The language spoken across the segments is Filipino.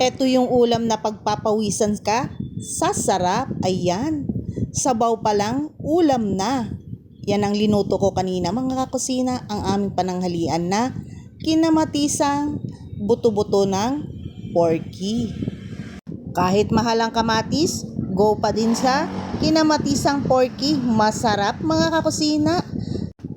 Ito yung ulam na pagpapawisan ka sa sarap. Ayan. Sabaw pa lang, ulam na. Yan ang linuto ko kanina mga kakusina, ang aming pananghalian na kinamatisang buto-buto ng porky. Kahit mahal ang kamatis, go pa din sa kinamatisang porky. Masarap mga kakusina.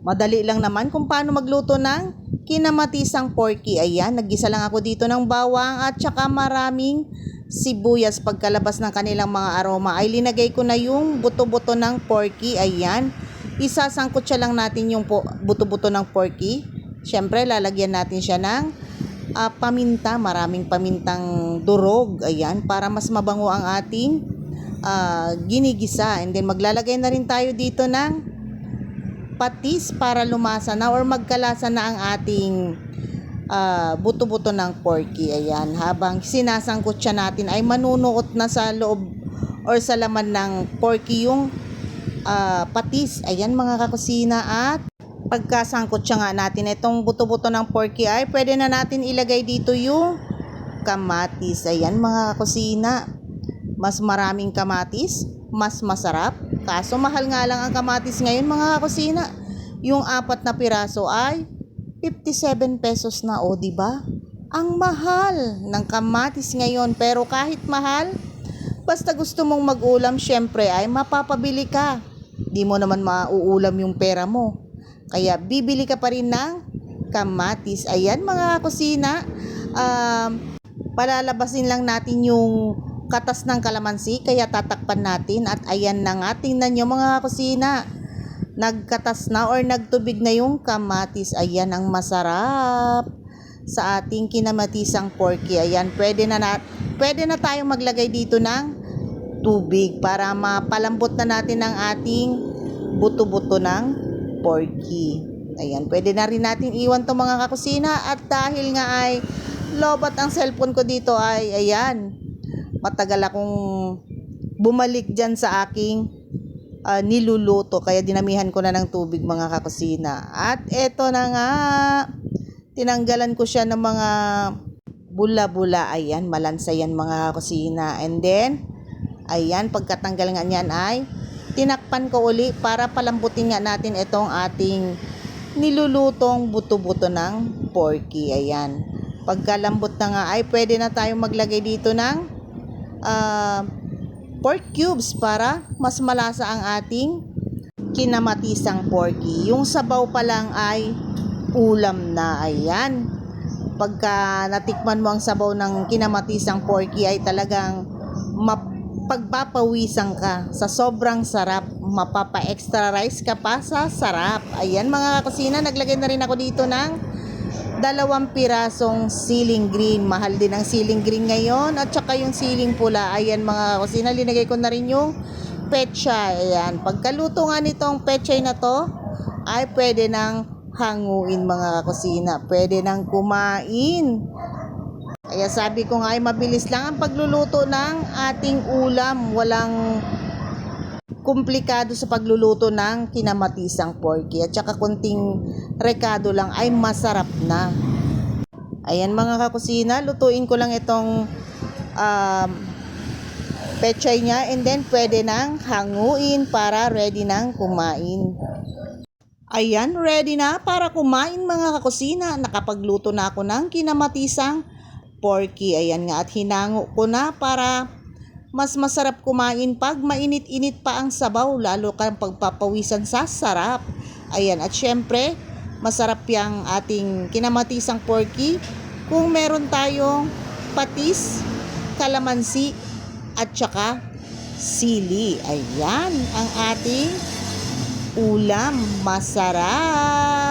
Madali lang naman kung paano magluto ng kinamatisang porky. Ayan, naggisa lang ako dito ng bawang at saka maraming sibuyas pagkalabas ng kanilang mga aroma ay linagay ko na yung buto-buto ng porky. Ayan, isasangkot siya lang natin yung buto-buto ng porky. Siyempre, lalagyan natin siya ng ah, paminta, maraming pamintang durog. Ayan, para mas mabango ang ating ah, ginigisa. And then maglalagay na rin tayo dito ng patis para lumasa na or magkalasa na ang ating ah, buto-buto ng porky. Ayan, habang sinasangkot siya natin ay manunuot na sa loob or sa laman ng porky yung ah, patis. Ayan mga kakusina at pagkasangkot siya nga natin itong buto-buto ng porky ay pwede na natin ilagay dito yung kamatis. Ayan mga kakusina. Mas maraming kamatis, mas masarap. Kaso mahal nga lang ang kamatis ngayon mga kakusina. Yung apat na piraso ay 57 pesos na o, di ba? Ang mahal ng kamatis ngayon. Pero kahit mahal, basta gusto mong mag-ulam, syempre ay mapapabili ka. Di mo naman mauulam yung pera mo. Kaya bibili ka pa rin ng kamatis. Ayan mga kusina, um, palalabasin lang natin yung katas ng kalamansi kaya tatakpan natin. At ayan na nga tingnan nyo mga kusina. Nagkatas na or nagtubig na yung kamatis. Ayan ang masarap. Sa ating kinamatisang porky ayan pwede na, na pwede na tayong maglagay dito ng tubig para mapalambot na natin ang ating buto-buto ng porky. Ayan pwede na rin natin iwan to mga kakusina. At dahil nga ay lobat ang cellphone ko dito ay ayan matagal akong bumalik dyan sa aking ah, niluluto. Kaya dinamihan ko na ng tubig mga kakusina. At eto na nga, tinanggalan ko siya ng mga bula-bula. Ayan, malansa yan mga kakusina. And then, ayan, pagkatanggal nga niyan ay tinakpan ko uli para palambutin nga natin itong ating nilulutong buto-buto ng porky. Ayan. Pagkalambot na nga ay pwede na tayong maglagay dito ng ah, pork cubes para mas malasa ang ating kinamatisang porky. Yung sabaw pa lang ay ulam na. Ayan. Pagka natikman mo ang sabaw ng kinamatisang porky ay talagang mapagpapawisan ka sa sobrang sarap. Mapapa-extra rice ka pa sa sarap. Ayan mga kusina, naglagay na rin ako dito ng dalawang pirasong siling green. Mahal din ang siling green ngayon. At saka yung siling pula. Ayan mga kusina, linagay ko na rin yung pechay. Ayan. Pagkaluto nga nitong pechay na to, ay pwede nang hanguin mga kusina. Pwede nang kumain. Kaya sabi ko nga ay mabilis lang ang pagluluto ng ating ulam. Walang komplikado sa pagluluto ng kinamatisang porky at saka kunting rekado lang ay masarap na. Ayan mga kakusina, lutuin ko lang itong um, pechay niya and then pwede nang hanguin para ready nang kumain. Ayan, ready na para kumain mga kakusina. Nakapagluto na ako ng kinamatisang porky. Ayan nga at hinango ko na para mas masarap kumain pag mainit-init pa ang sabaw, lalo kang pagpapawisan sa sarap. Ayan, at syempre, masarap yung ating kinamatisang porky kung meron tayong patis, kalamansi, at saka sili. Ayan, ang ating ulam. Masarap!